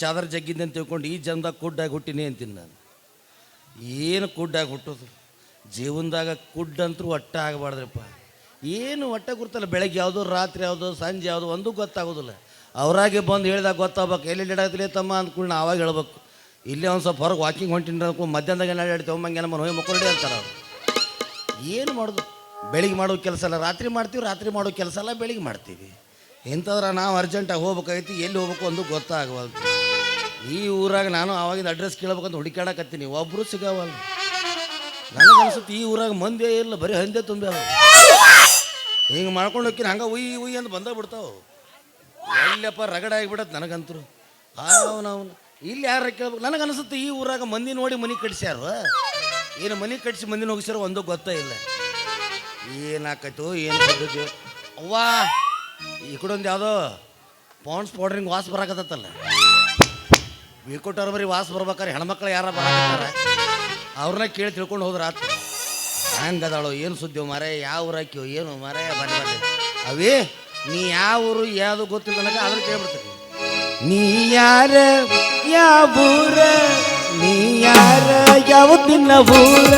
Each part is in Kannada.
ಚಾದರ ಜಗ್ಗಿದ್ದೆ ಅಂತ ತಿಳ್ಕೊಂಡು ಈ ಜನ್ದಾಗ ಕುಡ್ಡಾಗಿ ಹುಟ್ಟಿನಿ ಅಂತೀನಿ ನಾನು. ಏನು ಕುಡ್ಡಾಗಿ ಹುಟ್ಟೋದು? ಜೀವನದಾಗ ಕುಡ್ಡಂತರೂ ಒಟ್ಟ ಆಗಬಾರ್ದ್ರಪ್ಪ. ಏನು ಹೊಟ್ಟೆ ಗುರ್ತಲ್ಲ, ಬೆಳಗ್ಗೆ ಯಾವುದೋ ರಾತ್ರಿ ಯಾವುದು ಸಂಜೆ ಯಾವುದು ಒಂದು ಗೊತ್ತಾಗೋದಿಲ್ಲ. ಅವರಾಗೆ ಬಂದು ಹೇಳಿದಾಗ ಗೊತ್ತಾಗಬೇಕು, ಎಲ್ಲಿ ಇಡಾತಿಲಿ ತಮ್ಮ ಅಂದ್ಕೊಂಡು ಅವಾಗ ಹೇಳ್ಬೇಕು. ಇಲ್ಲೇ ಒಂದು ಸ್ವಲ್ಪ ಹೊರಗೆ ವಾಕಿಂಗ್ ಹೊಂಟಿನ ಮಧ್ಯಾಹ್ನದಾಗ ಏನು ಹೇಳ್ತೇವೆ ಒಮ್ಮಂಗೆ ನಮ್ಮ ಹೋಗಿ ಮಕ್ಕಳು ಅಂತಾರೆ ಅವ್ರು. ಏನು ಮಾಡೋದು? ಬೆಳಿಗ್ಗೆ ಮಾಡೋ ಕೆಲಸ ಅಲ್ಲ, ರಾತ್ರಿ ಮಾಡ್ತೀವಿ, ರಾತ್ರಿ ಮಾಡೋ ಕೆಲಸ ಅಲ್ಲ, ಬೆಳಿಗ್ಗೆ ಮಾಡ್ತೀವಿ. ಇಂಥದ್ರ ನಾವು ಅರ್ಜೆಂಟಾಗಿ ಹೋಗ್ಬೇಕಾಗಿತ್ತು ಎಲ್ಲಿ ಹೋಗ್ಬೇಕು ಒಂದು ಗೊತ್ತಾಗವಲ್ದು. ಈ ಊರಾಗ ನಾನು ಆವಾಗಿಂದ ಅಡ್ರೆಸ್ ಕೇಳ್ಬೇಕಂತ ಹುಡುಕಾಡಕತ್ತೀನಿ ಒಬ್ಬರು ಸಿಗವಲ್ಲ. ನನಗೆ ಅನ್ಸುತ್ತೆ ಈ ಊರಾಗ ಮಂದಿ ಇಲ್ಲ, ಬರೀ ಹಂದೆ ತುಂಬ್ಯಾವ ಹಿಂಗೆ ಮಾಡ್ಕೊಂಡು ಹೋಗ್ತೀನಿ, ಹಂಗೆ ಉಯ್ ಉಯ್ ಅಂತ ಬಂದ ಬಿಡ್ತಾವೆ. ಎಲ್ಲಪ್ಪ ರಗಡ ಆಗಿಬಿಡತ್ತೆ ನನಗಂತರು. ಅವನವನು ಇಲ್ಲಿ ಯಾರ ಕೇಳ್ಬೇಕು? ನನಗೆ ಅನಿಸುತ್ತೆ ಈ ಊರಾಗ ಮಂದಿ ನೋಡಿ ಮನೆ ಕಟ್ಸ್ಯಾರು. ಏನು ಮನೆ ಕಟ್ಸಿ ಮಂದಿನ ಹೋಗಿಸ್ಯಾರ ಒಂದು ಗೊತ್ತೇ ಇಲ್ಲ. ಏನಾಕೈತು, ಏನು ಅವ್ವಾ, ಈ ಕಡೆ ಒಂದು ಯಾವುದೋ ಪಾಂಡ್ಸ್ ಪೌಡ್ರಿಂಗ್ ವಾಸ್ ಬರಾಕತ್ತಲ್ಲ ಬೀಕೊಟ್ಟವ್ರು ಬರೀ ವಾಸ ಬರ್ಬೇಕಾರೆ ಹೆಣ್ಮಕ್ಳು ಯಾರ ಬರ ಅವ್ರನ್ನ ಕೇಳಿ ತಿಳ್ಕೊಂಡು ಹೋದ್ರ ಆತ. ಹೆಂಗದಾಳು, ಏನು ಸುದ್ದಿ ಮಾರೇ, ಯಾವ ಊರ ಹಾಕಿವು ಏನು ಮಾರೇ, ಬನ್ನಿ ಬನ್ನಿ. ಅವೇ, ನೀ ಯಾವ ಊರು, ಯಾವುದು ಗೊತ್ತಿಲ್ಲ ನನಗೆ ಅದ್ರ ಕೇಳ್ಬಿಡ್ತೀನಿ. ನೀ ಯಾರ, ಯಾವ ಊರ, ನೀ ಯಾರ ಯಾವ ದಿನ ಊರ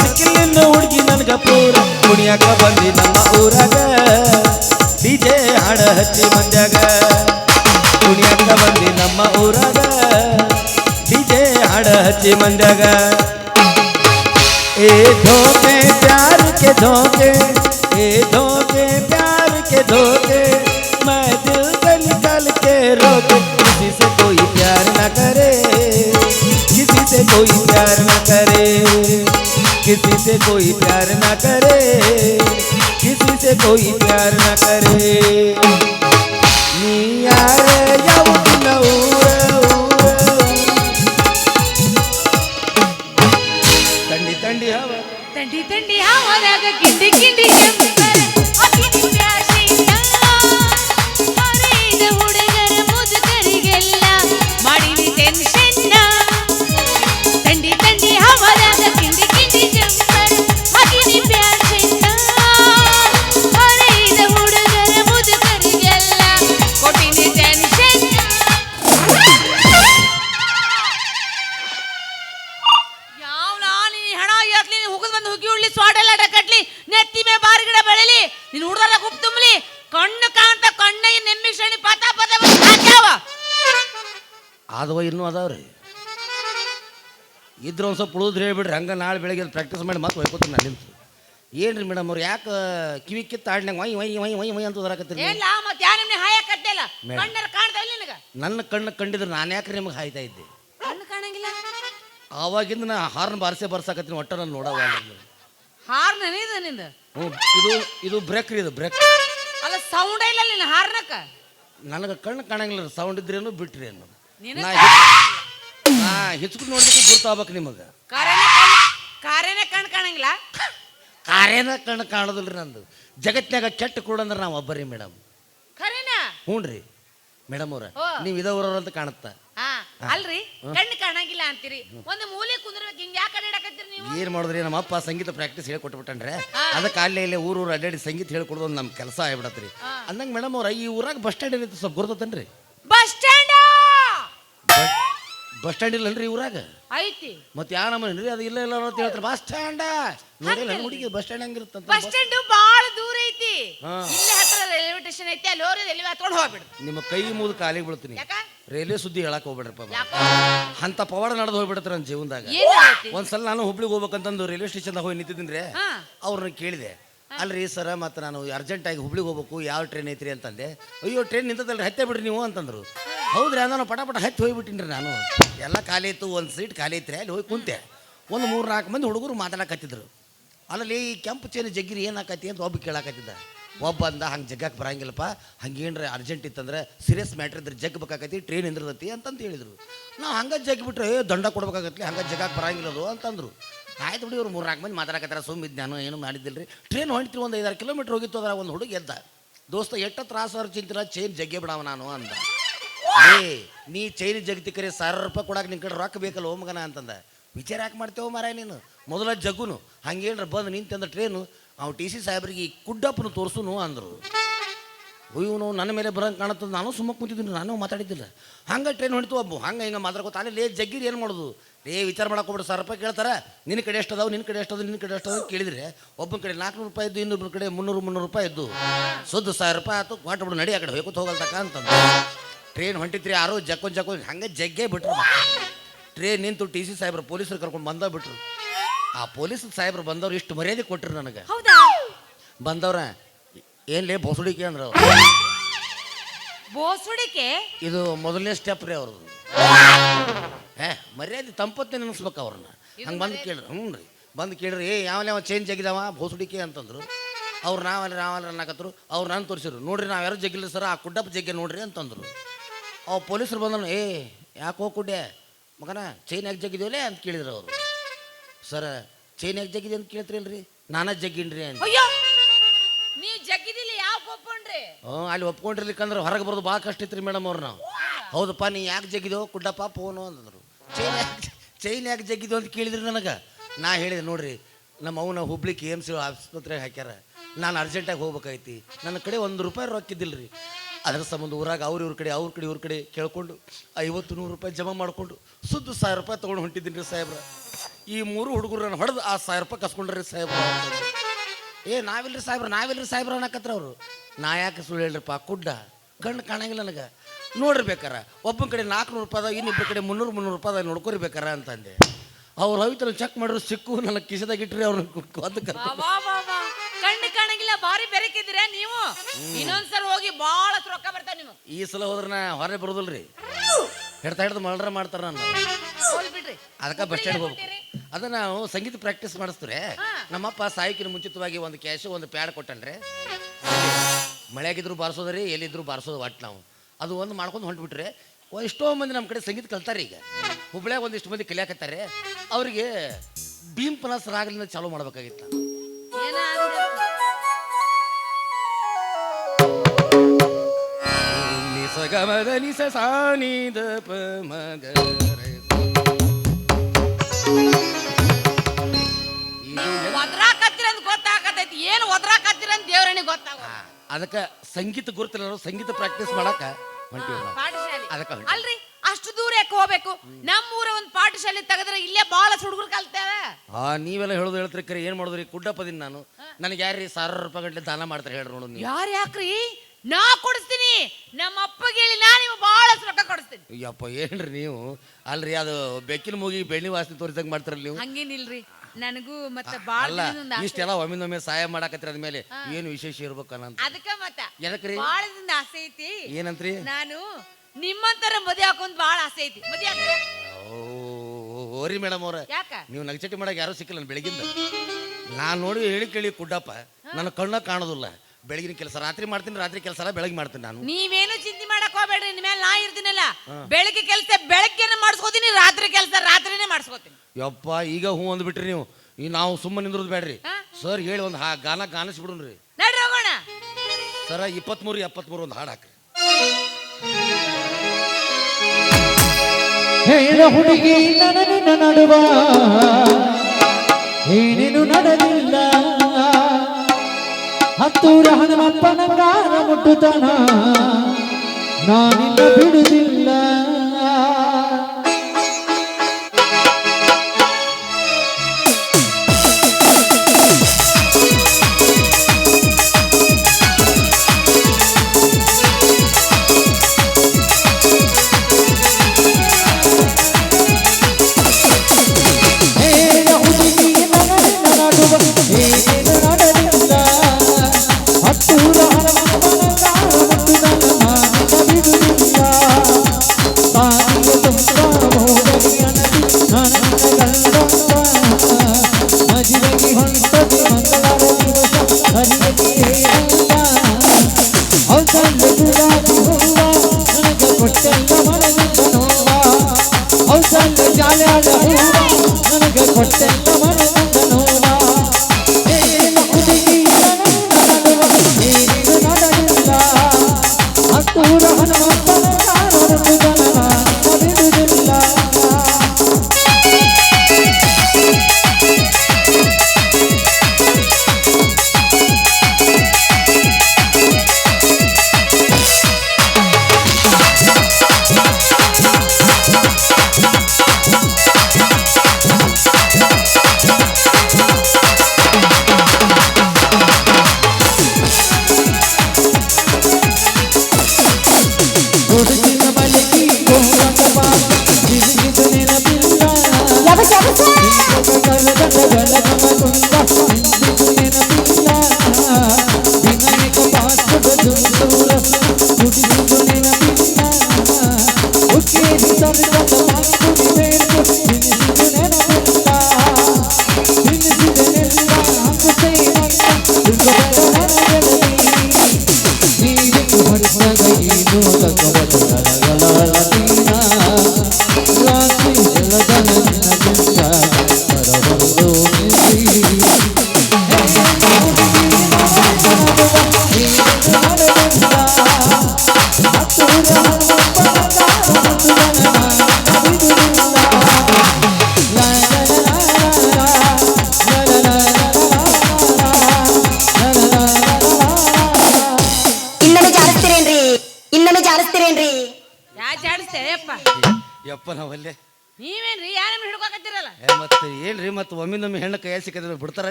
ಸಿಕ್ಕಿಲ್ಲ ಹುಡುಗಿ ನನಗ ಪೂರ, ಕುಣಿಯಾಕ ಬಂದಿ ನಮ್ಮ ಊರಾಗ. ಡಿಜೆ ಹಾಡ ಹಚ್ಚಿ ಮಂದ್ಯಾಗ ಕುಣಿಯಾಕ ಬಂದಿ ನಮ್ಮ ಊರಾಗ ಡಿಜೆ ಹಾಡ ಹಚ್ಚಿ ಮಂದ್ಯಾಗ ए धोखे प्यार के धोखे ए धोखे प्यार के धोखे मैं दिल से निकल के रोके किसी से कोई प्यार न करे किसी से कोई प्यार न करे किसी से कोई प्यार न करे किसी से कोई प्यार न करे ನೀ ಯಾರ ಯಾವತ್ತಿನ ಊರ ಆದವ ಇನ್ನೂ ಅದಾವ್ರಿ. ಇದ್ರ ಒಂದು ಸ್ವಲ್ಪ ಉಳಿದ್ರೆ ಹೇಳ್ಬಿಡ್ರಿ ಹಂಗೆ ನಾಳೆ ಬೆಳಗ್ಗೆ ಪ್ರಾಕ್ಟೀಸ್ ಮಾಡಿ ಮತ್ತೆ ಹೋಯ್ಕೋತೀನಿ ನಾನು ನಿಂತು ಏನ್ರಿ ಮೇಡಮ್ ಅವ್ರು ಯಾಕೆ ಕಿವಿ ಕಿತ್ತು ಆಡ್ನಾಗ ವೈ ವೈ ವೈ ವೈ ಅಂತ ಉದರಾಕತ್ತೀರಿ ಏನ್ಲ ಮತ್ ಯಾ ನಿಮ್ನೆ ಹಾಯ ಕಟ್ಟಿಲ್ಲ ಮೇಡಮ್. ಕಣ್ಣರ ನಿನಗ? ನನ್ನ ಕಣ್ಣು ಕಂಡಿದ್ರೆ ನಾನು ಯಾಕೆ ನಿಮಗೆ ಹಾಯ್ತಾ ಇದ್ದೆ? ಕಣ್ಣು ಕಾಣಂಗಿಲ್ಲ. ಆವಾಗಿಂದ ನಾ ಹಾರ್ನ್ ಬಾರಿಸೇ ಬರ್ಸಾಕತ್ತೀನಿ ಒಟ್ಟ ನಾನು ನೋಡವ ಹಾರ್ನ್ ಏನಿದೆ ನಿಂದ? ಹ್ಞೂ ಇದು ಇದು ಬ್ರೇಕ್ ರೀ ಇದು ಬ್ರೇಕ್ ಅಲ್ಲ ಸೌಂಡ್ ಇಲ್ಲ ನಿನ್ನ ಹಾರ್ನಕ್ಕ? ನನಗೆ ಕಣ್ಣು ಕಾಣಂಗಿಲ್ಲ ಸೌಂಡ್ ಇದ್ರೇನು ಬಿಟ್ರಿ ಏನು ನಿನಗ ನಾ ಹಿಚ್- ನಾ ಹಿಚ್ಕೊಂಡು ನೋಡ್ಬೇಕು ಗುರ್ತಾಗ್ಬೇಕು ನಿಮಗೆ. ಕಾರ್ಯನೇ ಕಣ್ಣು ಕಾರ್ಯನೇ ಕಣ್ ಕಾಣಂಗಿಲ್ಲ? ಕಾರ್ಯನ ಕಣ್ಣು ಕಾಣೋದಿಲ್ರಿ ನಂದು. ಜಗತ್ನಾಗ ಕೆಟ್ಟ ಕೂಡಂದ್ರೆ ನಾವು ಒಬ್ಬರಿ ಮೇಡಮ್ ಖರೇನಾ ಹ್ಞೂ ರೀ ಮೇಡಮ್ ಅವ್ರ ಓ. ನೀವು ಇದವ್ರವ್ರ ಅಂತ ಕಾಣುತ್ತಾ. ಹಾ ಅಲ್ರಿ? ಕಣ್ಣು ಕಾಣಂಗಿಲ್ಲ ಅಂತೀರಿ. ಒಂದು ಮೂಲೆ ಕುಂದ್ರಬೇಕು ಹಿಂಗ್ ಯಾಕೆ ಅಡ್ಡಾಡಕತ್ತೀರಿ ನೀವು? ಏನು ಮಾಡಿದ್ರಿ ನಮ್ಮ ಅಪ್ಪ ಸಂಗೀತ ಪ್ರಾಕ್ಟೀಸ್ ಹೇಳ್ಕೊಟ್ಬಿಟ್ಟನ್ರೆ. ಅದಕ್ಕೆ ಅಲ್ಲೇ ಇಲ್ಲೇ ಊರು ಊರು ಅಡ್ಡಾಡಿ ಸಂಗೀತ ಹೇಳ್ಕೊಡೋದು ನಮ್ಮ ಕೆಲಸ ಆಗ್ಬಿಡತ್ರಿ. ಅಂದಂಗೆ ಮೇಡಮ್ ಅವ್ರ ಈ ಊರಾಗ ಬಸ್ ಸ್ಟ್ಯಾಂಡ್ ಏನೈತೆ ಸ್ವಲ್ಪ ಗುರ್ತತನ್ರಿ? ಬಸ್ ಸ್ಟ್ಯಾಂಡ್ ಬಸ್ ಸ್ಟ್ಯಾಂಡ್ ಇಲ್ಲನ್ರಿ ರೀ ಊರಾಗ? ಐತಿ. ಮತ್ತೆ ಯಾವ ನಮ್ಮನ್ರಿ ಅದು ಇಲ್ಲ ಇಲ್ಲ ಅಂತ ಹೇಳ್ತಾರೆ. Bus stand. ನೋಡಿಲ್ಲ ಹುಡುಗಿ ಬಸ್ ಸ್ಟ್ಯಾಂಡ್ ಹಂಗಿರುತ್ತಂತ ಬಸ್ ಸ್ಟ್ಯಾಂಡ್ ಬಾಳ ದೂರ ಐತಿ. ಹಾ. ಇಲ್ಲೇ ಹತ್ರ ರೈಲ್ವೆ ಸ್ಟೇಷನ್ ಐತಿ ಅಲ್ಲಿ ಹೋರಿ ರೈಲ್ವೆ ಹತ್ಕೊಂಡು ಹೋಗ್ಬಿಡು ನಿಮ್ಮ ಕೈ ಮುಗಿದು ಕಾಲಿಗೆ ಬೀಳ್ತೀನಿ. ಯಾಕ? ರೈಲ್ವೆ ಸುದ್ದಿ ಹೇಳಕ್ ಹೋಗ್ಬೇಡ್ರಪ್ಪ ಯಾಕ? ಅಂತ ಪವಾಡ ನಡೆದು ಹೋಗ್ಬಿಡ್ತಾರೆ ನನ್ನ ಜೀವನದಾಗ. ಏನ್ ಐತಿ ಒಂದ್ಸಲ ನಾನು ಹುಬ್ಳಿಗೆ ಹೋಗ್ಬೇಕಂತಂದು ರೈಲ್ವೆ ಸ್ಟೇಷನ್ದಾಗ ಹೋಗಿ ನಿಂತಿದ್ದೀನಿ ರೀ ಹಾ. ಅವ್ರನ್ನ ಕೇಳಿದೆ. ಅಲ್ರಿ ಸರ ಮತ್ತೆ ನಾನು ಅರ್ಜೆಂಟಾಗಿ ಹುಬ್ಳಿಗೆ ಹೋಗ್ಬೇಕು. ಯಾವ ಟ್ರೈನ್ ಐತ್ರಿ ಅಂತಂದೆ. ಅಯ್ಯೋ ಟ್ರೈನ್ ನಿಂತದಲ್ರಿ ಹತ್ತೆ ಬಿಡ್ರಿ ನೀವು ಅಂತಂದ್ರು. ಹೌದ್ರಿ ನಾನು ಪಟ ಪಟ ಹತ್ತಿ ಹೋಗ್ಬಿಟ್ಟಿನ್ರಿ ನಾನು. ಎಲ್ಲ ಖಾಲಿ ಇತ್ತು, ಒಂದು ಸೀಟ್ ಖಾಲಿ ಐತ್ರಿ ಅಲ್ಲಿ ಹೋಗಿ ಕುಂತೆ. ಒಂದು ಮೂರು ನಾಲ್ಕು ಮಂದಿ ಹುಡುಗರು ಮಾತಾಡಕತ್ತಿದ್ರು. ಅಲ್ಲಲ್ಲಿ ಈ ಕೆಂಪು ಚೇನು ಜಗ್ಗಿರಿ ಏನಾಕತಿ ಅಂತ ಒಬ್ಬ ಕೇಳಾಕತ್ತಿದ್ದ. ಒಬ್ಬ ಅಂದ, ಹಂಗೆ ಜಗ್ಗಕ್ಕೆ ಬರಂಗಿಲ್ಲಪ್ಪ, ಹಂಗೇನ್ರ ಅರ್ಜೆಂಟ್ ಇತ್ತಂದ್ರೆ ಸೀರಿಯಸ್ ಮ್ಯಾಟ್ರ್ ಇದ್ರೆ ಜಗ್ ಬೇಕಾಗತಿ ಟ್ರೈನ್ ನಿಂದಿರ್ತೈತಿ ಅಂತಂತ ಹೇಳಿದರು. ನಾವು ಹಂಗೆ ಜಗ್ಬಿಟ್ರೆ ಏ, ದಂಡ ಕೊಡ್ಬೇಕಾಗತ್ಲಿ, ಹಂಗೆ ಜಗ್ಗಕ್ಕೆ ಬರಂಗಿಲ್ಲದು ಅಂತಂದ್ರು. ಆಯ್ತು ಬಿಡಿ, ಇವ್ರು ಮೂರು ನಾಲ್ಕು ಮಂದಿ ಮಾತಾಡಕತ್ತಾರ ಸುಮ್ಮಿದ್ದು ನಾನು ಏನು ಮಾಡಿದ್ದಿಲ್ಲ ರೀ ಟ್ರೈನ್ ಹೊಂಟಿರಿ ಒಂದು ಐದಾರು ಕಿಲೋಮೀಟ್ರ್ ಹೋಗಿತ್ತು ಅದ್ರ ಒಂದು ಹುಡುಗ ಎದ್ದ. ದೋಸ್ತ ಎಷ್ಟು ತ್ರಾಸು ಅವ್ರ ಚಿಂತಿಲ್ಲ ಚೈನ್ ಜಗ್ಗೆ ಬಿಡವ ನಾನು ಅಂದ. ಏ ನೀ ಚೈನ್ ಜಗತಿ ಕರೆ ಸಾವಿರ ರೂಪಾಯಿ ಕೊಡಕ್ಕೆ ನಿನ್ನ ಕಡೆ ರೊಕ್ಕ ಬೇಕಲ್ಲ ಮಗನ ಅಂತಂದ. ವಿಚಾರ ಯಾಕೆ ಮಾಡ್ತೇವೆ ಮಾರಾಯ ನೀನು? ಮೊದಲ ಜಗ್ಗುನು ಹಂಗೇನ್ರ ಬಂದು ನಿಂತಂದ ಟ್ರೇನು, ಅವ್ ಟಿ ಸಿ ಸಾಹೇಬ್ರಿಗೆ ಕುಡ್ಡಪ್ಪನ ತೋರಿಸುನು ಅಂದರು. ಇವನು ನನ್ನ ಮೇಲೆ ಬರಂಗೆ ಕಾಣತ್ತದ ನಾನು ಸುಮ್ಮ ಕೂತಿದ್ದೀನಿ, ನಾನು ಮಾತಾಡಿದ್ದಿಲ್ಲ. ಹಂಗೆ ಟ್ರೈನ್ ಹೊಡಿತು ಒಬ್ಬ, ಹಂಗೆ ಹಿಂಗೆ ಮಾತಾಡ್ಕೊತ ಅಲ್ಲಿ ಲೇ, ಜಗ್ಗಿರಿ ಏನು ಮಾಡೋದು? ಏ ವಿಚಾರ ಮಾಡಕ್ಕೆ ಹೋಗ್ಬಿಡು ಸಾವಿರ ರೂಪಾಯಿ ಕೇಳ್ತಾರೆ ನಿನ್ನ ಕಡೆ ಎಷ್ಟು ಅದಾವೆ ನಿನ್ನ ಕಡೆ ಎಷ್ಟು ನಿನ್ನ ಕಡೆ ಎಷ್ಟು ಕೇಳಿದ್ರೆ ಒಬ್ಬನ ಕಡೆ ನಾಲ್ಕುನೂರು ರೂಪಾಯಿ ಇದ್ದು, ಇನ್ನೊಬ್ಬನ ಕಡೆ ಮುನ್ನೂರು ಮುನ್ನೂರು ರೂಪಾಯಿ ಇದ್ದು, ಸುದ್ದು ಸಾವಿರ ರೂಪಾಯಿ ಆಯ್ತು ಕೊಟ್ಟು ಬಿಡು ನಡಿ ಆ ಕಡೆ ಹೋಗ್ಕೊತ ಹೋಗಲ್ತಕ್ಕ ಅಂತಂದು. ಟ್ರೈನ್ ಹೊಂಟಿತ್ರಿ ಯಾರು ಜಕ್ಕೊಂಡ್ ಜಕ್ಕೊಂಡ್ ಹಂಗೆ ಜಗ್ಗೇ ಬಿಟ್ರು ಟ್ರೈನ್ ನಿಂತು ಟಿ ಸಿ ಸಾಹೇಬ್ರು ಪೊಲೀಸರು ಕರ್ಕೊಂಡು ಬಂದ ಬಿಟ್ರು. ಆ ಪೊಲೀಸ್ ಸಾಹೇಬ್ರು ಬಂದವ್ರು ಇಷ್ಟು ಮರ್ಯಾದೆ ಕೊಟ್ರು ನನಗೆ. ಹೌದಾ? ಬಂದವ್ರ ಏನ್ಲೇ ಬೊಸಡಿಕೆ ಅಂದ್ರೆ? ಅವ್ರು ಬೋಸುಡಿಕೆ? ಇದು ಮೊದಲನೇ ಸ್ಟೆಪ್ ರೀ ಅವ್ರದ್ದು. ಏ ಮರ್ಯಾದೆ ತಂಪತ್ತೆ ನೆನೆಸ್ಬೇಕು ಅವ್ರನ್ನ. ಹಂಗೆ ಬಂದು ಕೇಳ್ರಿ ಹ್ಞೂ ರೀ. ಬಂದು ಕೇಳ್ರಿ ಏ ಯಾವ ಚೇಂಜ್ ಆಗಿದಾವ ಬೋಸುಡಿಕೆ ಅಂತಂದ್ರು. ಅವ್ರು ನಾವಲ್ಲ ನಾವಲ್ಲ ಅನ್ನಕತ್ರು. ಅವ್ರು ನಾನು ತೋರಿಸಿದ್ರು. ನೋಡ್ರಿ ನಾವು ಯಾರು ಜಗ್ಗಿಲ್ಲ ಸರ್ ಆ ಕುಡ್ಡಪ್ಪ ಜಗ್ಗೆ ನೋಡ್ರಿ ಅಂತಂದ್ರು. ಅವ್ ಪೊಲೀಸರು ಬಂದನು ಏ ಯಾಕೆ ಹೋಗಿ ಕುಡ್ಡೆ ಮಗನ ಚೈನ್ ಯಾಕೆ ಜಗ್ಗಿದೇವಲೇ ಅಂತ ಕೇಳಿದ್ರು ಅವರು. ಸರ ಚೈನ್ ಯಾಕೆ ಜಗ್ಗಿದೆ ಅಂತ ಕೇಳ್ತಿರಲ್ರಿ ನಾನಾ ಜಗ್ಗಿನ್ರಿ ಅಂತ. ಅಯ್ಯೋ ನೀವ್ ಜಗ್ಗಿದಿಲ್ಲ ಯಾಕೆ ಒಪ್ಪಣ್ರಿ ಹ್ಞೂ ಅಲ್ಲಿ ಒಪ್ಕೊಂಡಿರ್ಲಿಕ್ಕಂದ್ರೆ ಹೊರಗೆ ಬರೋದು ಭಾಳ ಕಷ್ಟ ಇತ್ತು ರೀ ಮೇಡಮ್ ಅವ್ರು ನಾವು. ಹೌದಪ್ಪ ನೀ ಯಾಕೆ ಜಗ್ಗಿದೋ ಕುಡ್ಡಪ್ಪ ಫೋನು ಅಂತಂದ್ರು ಚೈನ್ ಯಾಕೆ ಚೈನ್ ಯಾಕೆ ಜಗ್ಗಿದೋ ಅಂತ ಕೇಳಿದ್ರು ನನಗೆ. ನಾ ಹೇಳಿದೆ ನೋಡ್ರಿ ನಮ್ಮ ಅವನ ಹುಬ್ಳಿ ಕೆ ಎಂ ಸಿ ಆಸ್ಪತ್ರೆಗೆ ಹಾಕ್ಯಾರ. ನಾನು ಅರ್ಜೆಂಟಾಗಿ ಹೋಗ್ಬೇಕಾಯ್ತಿ ನನ್ನ ಕಡೆ ಒಂದು ರೂಪಾಯಿ ರೊಕ್ಕಿದ್ದಿಲ್ಲ ರೀ ಅದ್ರ ಸಂಬಂಧ ಊರಾಗ ಅವ್ರ ಇವ್ರ ಕಡೆ, ಅವ್ರ ಕಡೆ, ಇವ್ರ ಕಡೆ ಕೇಳ್ಕೊಂಡು ಐವತ್ತು ನೂರು ರೂಪಾಯಿ ಜಮಾ ಮಾಡಿಕೊಂಡು ಸುದ್ದು ಸಾವಿರ ರೂಪಾಯಿ ತೊಗೊಂಡು ಹೊಂಟಿದ್ದೀನಿ ರೀ ಸಾಹೇಬ್ರ. ಈ ಮೂರು ಹುಡುಗರು ನಾನು ಹೊಡೆದು ಆ ಸಾವಿರ ರೂಪಾಯಿ ಕಸ್ಕೊಂಡ್ರಿ ಸಾಹೇಬ್ರ. ಏ, ನಾವಿಲ್ರಿ ಸಾಹೇಬ್ರ ನಾವಿಲ್ರಿ ಸಾಹೇಬ್ರ ಅನ್ನಕತ್ರ ಅವರು. ನಾ ಯಾಕೆ ಸುಳ್ಳು ಹೇಳ್ರಪ್ಪ, ಕುಡ್ಡ ಕಣ್ಣು ಕಾಣಂಗಿಲ್ಲ ನನಗೆ. ನೋಡ್ರಿ ಬೇಕಾರ, ಒಬ್ಬನ ಕಡೆ ನಾಲ್ಕುನೂರು ರೂಪಾಯಿ ಅದ ಇನ್ನಿಬ್ಬರ ಕಡೆ ಮುನ್ನೂರು ಮುನ್ನೂರು ರೂಪಾಯಿ ನೋಡ್ಕೊರಿ ಬೇಕಾರ ಅಂತಂದೆ. ಅವ್ರು ಹೋಯ್ತಲ್ಲ ಚೆಕ್ ಮಾಡಿದ್ರು ಸಿಕ್ಕು, ನನ್ನ ಕಿಸದಾಗ ಇಟ್ರಿ ಅದಕ್ಕೆ ಕಣ್ಣು ಕಾಣಂಗಿಲ್ಲ ಬಾರಿ ಬೆರಕಿದ್ರೆ ನೀವು? ಇನ್ನೊಂದ್ಸಲ ಹೋಗಿ ಬಹಳ ರೊಕ್ಕ ಬರ್ತಾವ ನೀವು ಈ ಸಲ ಹೋದ್ರೆ ನಾ ಹೊರಗೆ ಬರೋದಿಲ್ರಿ. ಹಿಡ್ತಾ ಹಿಡ್ದು ಮಲ್ಡ್ರ ಮಾಡ್ತಾರ ನಾನು ಹೋಗ್ಲಿ ಬಿಡ್ರಿ. ಅದಕ್ಕೆ ಬಸ್ ಸ್ಟ್ಯಾಂಡ್ ಹೋಗ್ಬೇಕು? ಅದ ನಾವು ಸಂಗೀತ ಪ್ರಾಕ್ಟೀಸ್ ಮಾಡಿಸ್ತಾರೆ ನಮ್ಮಪ್ಪ ಸಾಯಕಿನ ಮುಂಚಿತವಾಗಿ ಒಂದು ಕ್ಯಾಶ್ ಒಂದು ಪ್ಯಾಡ್ ಕೊಟ್ಟನ್ರಿ. ಮಳೆಯಾಗಿದ್ರು ಬಾರಿಸೋದ್ರಿ ಎಲ್ಲಿದ್ರು ಬಾರಿಸೋದು ಒಟ್ಟು ನಾವು. ಅದು ಒಂದು ಮಾಡ್ಕೊಂಡು ಹೊಂಟ್ಬಿಟ್ರೆ ಎಷ್ಟೋ ಮಂದಿ ನಮ್ಮ ಕಡೆ ಸಂಗೀತ ಕಲ್ತಾರೆ ಈಗ. ಹುಬ್ಳ್ಯಾಗ ಒಂದಿಷ್ಟು ಮಂದಿ ಕಲಿಯಾಕತ್ತಾರೆ. ಅವರಿಗೆ ಭೀಮ್ ಪನಸ್ ರಾಗಲಿಂದ ಚಾಲೂ ಮಾಡ್ಬೇಕಾಗಿತ್ತು. ನಿಸ ಸಾನಿದ ಪ ಮಗ ಅಂತ ಗೊತ್ತಾಗತೈತಿ ಏನು ಒದ್ರಾಕತ್ತೀರ ಅಂತ ದೇವ್ರನಿಗೆ ಗೊತ್ತಾಗ ಅದಕ್ಕೆ ಸಂಗೀತ ಗುರುತಿಲ್ಲ ಸಂಗೀತ ಪ್ರಾಕ್ಟೀಸ್ ಮಾಡಾಕ ಹೊಂಟಿವಿ ನಾವು. ಪಾಠಶಾಲೆ. ಅದಕ್ಕೆ ಹೊಂಟಿವಿ. ಅಲ್ರಿ ಅಷ್ಟು ದೂರ ಯಾಕೆ ಹೋಗ್ಬೇಕು? ನಮ್ಮೂರ ಒಂದು ಪಾಠಶಾಲೆ ತೆಗೆದ್ರೆ ಇಲ್ಲೇ ಬಹಳ ಹುಡುಗರು ಕಲ್ತೇವೆ. ಆ ನೀವೆಲ್ಲ ಹೇಳೋದು ಹೇಳ್ತೀರಿ ಕರೆ ಏನು ಮಾಡಿದ್ರಿ? ಕುಡ್ಡಪ್ಪದಿನ ನಾನು. ನನಗೆ ಯಾರ್ರಿ ಸಾವಿರ ರೂಪಾಯಿ ಗಂಟೆ ದಾನ ಮಾಡ್ತಾರೆ ಹೇಳ್ರಿ ನೋಡು ನೀವು. ಯಾರು ಯಾಕ್ರಿ ನಾ ಕೊಡಿಸ್ತೀನಿ ನಮ್ಮ ಅಪ್ಪಗೆ ಹೇಳಿ ನಾ ನಿಮ್ಗೆ ಬಹಳ ರೊಕ್ಕ ಕೊಡಿಸ್ತೀನಿ. ಅಯ್ಯಪ್ಪ ಏನ್ರಿ ನೀವು? ಅಲ್ರಿ ಅದು ಬೆಕ್ಕಿನ ಮೂಗಿ ಬೆಳ್ಳಿ ವಾಸನೆ ತೋರಿಸಂಗ್ ಮಾಡ್ತಾರಲ್ಲ ನೀವು? ಹಂಗೇನಿಲ್ರಿ ನನಗೂ ಮತ್ತೆ ಬಾಳ ಅಲ್ಲ ಇಷ್ಟೆಲ್ಲ ಒಮ್ಮಿಂದೊಮ್ಮೆ ಸಹಾಯ ಮಾಡಾಕತ್ರಿ ಅದ್ಮೇಲೆ ಏನು ವಿಶೇಷ ಇರ್ಬೇಕನ್ನ ಅದಕ್ಕ ಮತ್ತ ಎದಕ್ರಿ? ಬಹಳ ದಿನದ ಆಸೆ ಐತಿ. ಏನಂತ್ರಿ? ನಾನು ನಿಮ್ಮಂತರ ಮದುವೆ ಹಾಕೊಂಡ್ ಬಹಳ ಆಸೆ ಐತಿ. ಮದುವೆ ಹಾಕ್ತೀರಾ? ಓ ಓರಿ ಮೇಡಮ್ ಅವ್ರ. ಯಾಕ? ನೀವು ನಗಚಟಿ ಮಾಡಕ್ ಯಾರು ಸಿಕ್ಕಿಲ್ಲ ಬೆಳಗ್ಗೆ ಬೆಳಗಿಂದ. ನಾನು ನೋಡಿ ಹೇಳಿ ಕೇಳಿ ಕುಡ್ಡಪ್ಪ ನನ್ನ ಕಣ್ಣ ಕಾಣೋದಿಲ್ಲ. ಬೆಳಗಿನ ಕೆಲಸ ರಾತ್ರಿ ಮಾಡ್ತೀನಿ ರಾತ್ರಿ ಕೆಲಸ ಎಲ್ಲ ಬೆಳಗ್ಗೆ ಮಾಡ್ತೀನಿ ನಾನು. ನೀವೇನು ಚಿಂತೆ ಮಾಡಕ್ ಹೋಗ್ಬೇಡ್ರಿ ನಿಮ್ಮ ಮೇಲೆ ನಾ ಇರ್ತೀನಲ್ಲ. ಬೆಳಗ್ಗೆ ಕೆಲಸ ಬೆಳಗ್ಗೆನೆ ಮಾಡಿಸ್ಕೋತೀನಿ ರಾತ್ರಿ ಕೆಲಸ ರಾತ್ರಿನೇ ಮಾಡಿಸ್ಕೋತೀನಿ. ಯಪ್ಪ ಈಗ ಹೂ ಅಂದ್ಬಿಟ್ರಿ ನೀವು. ಈ ನಾವು ಸುಮ್ಮನೆ ನಿಂದ್ರದ್ ಬೇಡ್ರಿ. ಸರ್ ಹೇಳಿ ಒಂದು ಹಾ ಗಾನ ಕಾಣಿಸ್ಬಿಡ್ರಿ ನಡ್ರಿ ಹೋಗೋಣ. ಸರ ಇಪ್ಪತ್ಮೂರು ಎಪ್ಪತ್ಮೂರು ಒಂದು ಹಾಡು ಹಾಕ್ರಿ. ಹೇಳ ಹುಡುಗಿ ನಡುವ ಏನೇನು ನಡೆದಿಲ್ಲ. ಹತ್ತೂರ ಹನುಮಪ್ಪನ ಕಾರ ಮುಟ್ಟುತನ. ನಾನಿನ್ನ ಬಿಡುದಿಲ್ಲ.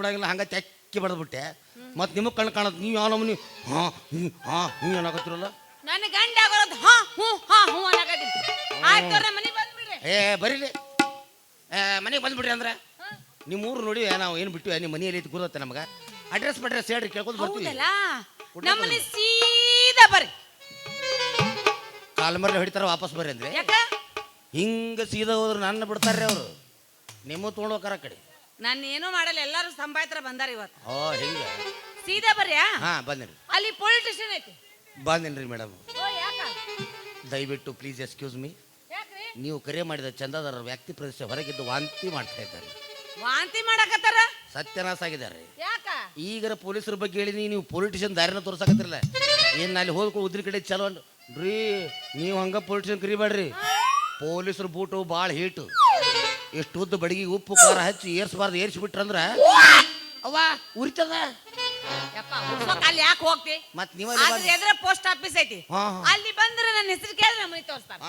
ಬಿಡಂಗಿಲ್ಲ ಹಂಗೆ ತೆಕ್ಕಿ ಬಡ್ದ್ಬಿಟ್ಟೆ. ಮತ್ತೆ ನಿಮಗೆ ಕಣ್ಣು ಕಾಣತ್ತೆ ನೀವು ಯಾವ ನಮ್ಮನಿ ಹಾಂ ಹ್ಞೂ ಹಾಂ ಹ್ಞೂ ಏನಾಗತ್ತಿರಲ್ಲ ನನ್ನ ಗಂಡ ಆಗೋದು ಹಾ ಹ್ಞೂ ಹಾ ಹ್ಞೂ ಅನ್ನಕತ್ತೀನಿ. ಆಯ್ತು ನಮ್ಮ ಮನೆಗೆ ಬಂದ್ಬಿಡ್ರಿ. ಏ ಬರೀಲಿ ಮನೆಗೆ ಬಂದ್ಬಿಡ್ರಿ ಅಂದ್ರೆ? ನಿಮ್ಮ ಊರು ನೋಡಿ ನಾವು ಏನು ಬಿಟ್ಟು ನಿಮ್ಮ ಮನೆಯಲ್ಲಿ ಐತಿ ಗುರುತ್ತೆ ನಮಗೆ? ಅಡ್ರೆಸ್ ಬಡ್ರೆಸ್ ಹೇಳ್ರಿ ಕೇಳ್ಕೊಂಡು ಬರ್ತೀವಿ. ಹೌದಲ್ಲ? ನಮ್ಮನೆ ಸೀದಾ ಬರ್ರಿ. ಕಾಲ್ ಮರ್ಲೆ ಹೊಡಿತಾರ ವಾಪಸ್ ಬರ್ರಿ ಅಂದ್ರೆ. ಹಿಂಗ ಹಿಂಗೆ ಸೀದಾ ಹೋದ್ರೆ ನನ್ನ ಬಿಡ್ತಾರ್ರಿ ಅವರು. ನಿಮ್ಮ ತೊಗೊಂಡು ಹೋಗಾರ ಕಡೆ. ನಾನು ಏನೂ ಮಾಡಲ್ಲ ಎಲ್ಲರೂ ಸಂಭಾಯತ್ರ ಬಂದಾರ ಇವತ್ತು. ಓ ಹಿಂಗೆ. ಸೀದಾ ಬರ್ಯಾ? ಹಾ ಬಂದಿರಿ ಅಲ್ಲಿ ಪೊಲೀಸ್ ಸ್ಟೇಷನ್ ಐತಿ. ಬಂದಿನ್ರಿ ಮೇಡಮ್. ಓ ಯಾಕ? ದಯವಿಟ್ಟು ಪ್ಲೀಸ್ ಎಕ್ಸ್ಕ್ಯೂಸ್ ಮೀ ಯಾಕ್ರಿ? ನೀವು ಕರೆ ಮಾಡಿದ ಚಂದಾದಾರರ ವ್ಯಕ್ತಿ ಪ್ರದೇಶ ಹೊರಗಿದ್ದು ವಾಂತಿ ಮಾಡ್ತಾ ಇದ್ದಾರೆ. ವಾಂತಿ ಮಾಡಕತ್ತಾರ? ಸತ್ಯನಾಶ ಆಗಿದ್ದಾರೆ. ಯಾಕ? ಈಗರ ಪೊಲೀಸರ ಬಗ್ಗೆ ಹೇಳಿ ನೀವು ಪೊಲಿಟಿಷಿಯನ್ ದಾರಿನ ತೋರ್ಸಕತ್ತಿರಲ್ಲ. ಏನ್ ಅಲ್ಲಿ ಹೋದ್ಕೊ ಉದ್ರಿ ಕಡೆ ಚಲೋ ಅಂದ್ ರೀ ನೀವು ಹಂಗ ಪೊಲಿಟಿಷಿಯನ್ ಕರಿಬೇಡ್ರಿ. ಪೊಲೀಸರು ಬೂಟು ಭಾಳ ಹೀಟು. ಎಷ್ಟು ಉದ್ದ ಬಡಗಿ ಉಪ್ಪು ಖಾರ ಹಚ್ಚಿ ಏರ್ಸ್ಬಾರ್ದು ಏರ್ಸ್ಬಿಟ್ರಂದ್ರ ಅವ್ವ ಉರಿತದ? ಯಪ್ಪ ಹುಡ್ಸೋಕ್ ಅಲ್ಲಿ ಯಾಕೆ ಹೋಗ್ತಿ? ಮತ್ ನೀವ ಅದ್ರ ಎದ್ರ ಪೋಸ್ಟ್ ಆಫೀಸ್ ಐತಿ? ಹಾ, ಹಾ. ಅಲ್ಲಿ ಬಂದ್ರೆ ನನ್ನ ಹೆಸರು ಕೇಳಿದ್ರೆ ನಮ್ಮ ಮನೆ ತೋರಿಸ್ತಾರ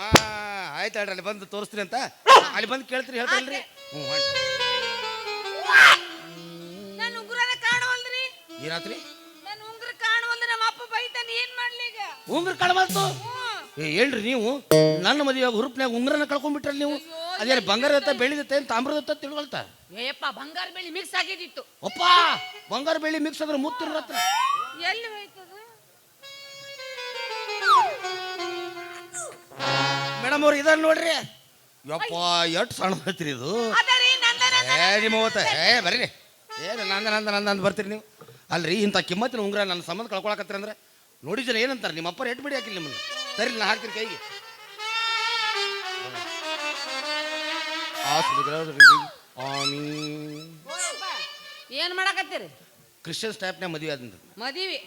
ಆಯ್ತು ಹೇಳ್ರಿ ಅಲ್ಲಿ ಬಂದು ತೋರಿಸ್ತೀನಿ ಅಂತ. ಅಲ್ಲಿ ಬಂದು ಕೇಳ್ತೀರಿ ಹೇಳ್ತಾರಲ್ರಿ ಹ್ಞೂ ಹೊಂಟ್. ನನ್ನ ಉಂಗುರನ ಕಾಣವಲ್ರಿ ಏನಾತ್ರಿ? ನನ್ನ ಉಂಗುರ ಕಾಣವಲ್ದ ನಮ್ಮ ಅಪ್ಪ ಬೈತಾನೆ ಏನ್ ಮಾಡ್ಲಿ ಈಗ? ಉಂಗ್ರ. ಏ ಹೇಳ್ರಿ ನೀವು. ನನ್ನ ಮದುವೆ ಹುರುಪ್ನ್ಯಾಗ ಉಂಗ್ರನ ಕಳ್ಕೊಂಡ್ಬಿಟ್ರಲ್ಲ ನೀವು. ಅದೇನು ಬಂಗಾರ ಬೆಳಿದತ್ತೆ ತಾಮ್ರದತ್ತ ಏನು ತಾಮ್ರದತ್ತ ತಿಳ್ಕೊಳ್ತಾ? ಏಯಪ್ಪ ಬಂಗಾರ ಬೆಳ್ಳಿ ಮಿಕ್ಸ್ ಆಗಿದ್ದಿತ್ತು. ಅಪ್ಪ ಬಂಗಾರ ಬೆಳ್ಳಿ ಮಿಕ್ಸ್ ಆದ್ರೆ ಮುತ್ತು ಮುತ್ತಿರತ್ತ ಎಲ್ಲಿ ಹೋಯ್ತದ? ಮೇಡಮ್ ಅವ್ರು ಇದನ್ನ ನೋಡ್ರಿ. ಯಪ್ಪ ಎಷ್ಟು ಸಣ್ಣ ಐತ್ರಿ ಇದು. ಅದರಿ ನಂದ ನಂದ ಏ ನಿಮ್ಮ ಅವತ್ತ ಏ ಬರ್ರಿ. ಏನು ನಂದ ನಂದ ನಂದ ಅಂತ ಬರ್ತೀರಿ ನೀವು. ಅಲ್ರಿ ಇಂಥ ಕಿಮ್ಮತ್ತಿನ ಉಂಗ್ರ ನನ್ನ ಸಂಬಂಧ ಕಳ್ಕೊಳಕತ್ತೀರಿ ಅಂದ್ರೆ ನೋಡಿ ಜನ ಏನಂತಾರೆ ನಿಮ್ಮ ಅಪ್ಪ ಎಟ್ ಬಿಡಿ ಹಾಕಿಲ್ಲ ನಿಮ್ಮನ್ನ. ಸರಿ ನಾ ಹಾಕ್ತೀನಿ ಕೈಗೆ. ಏನ್ ಮಾಡಕತ್ತೀರಿ? ಕ್ರಿಶ್ಚಿಯನ್ ಸ್ಟಾಪ್ನ ಮದುವೆ ಆದಂತ ಮದಿವಿ?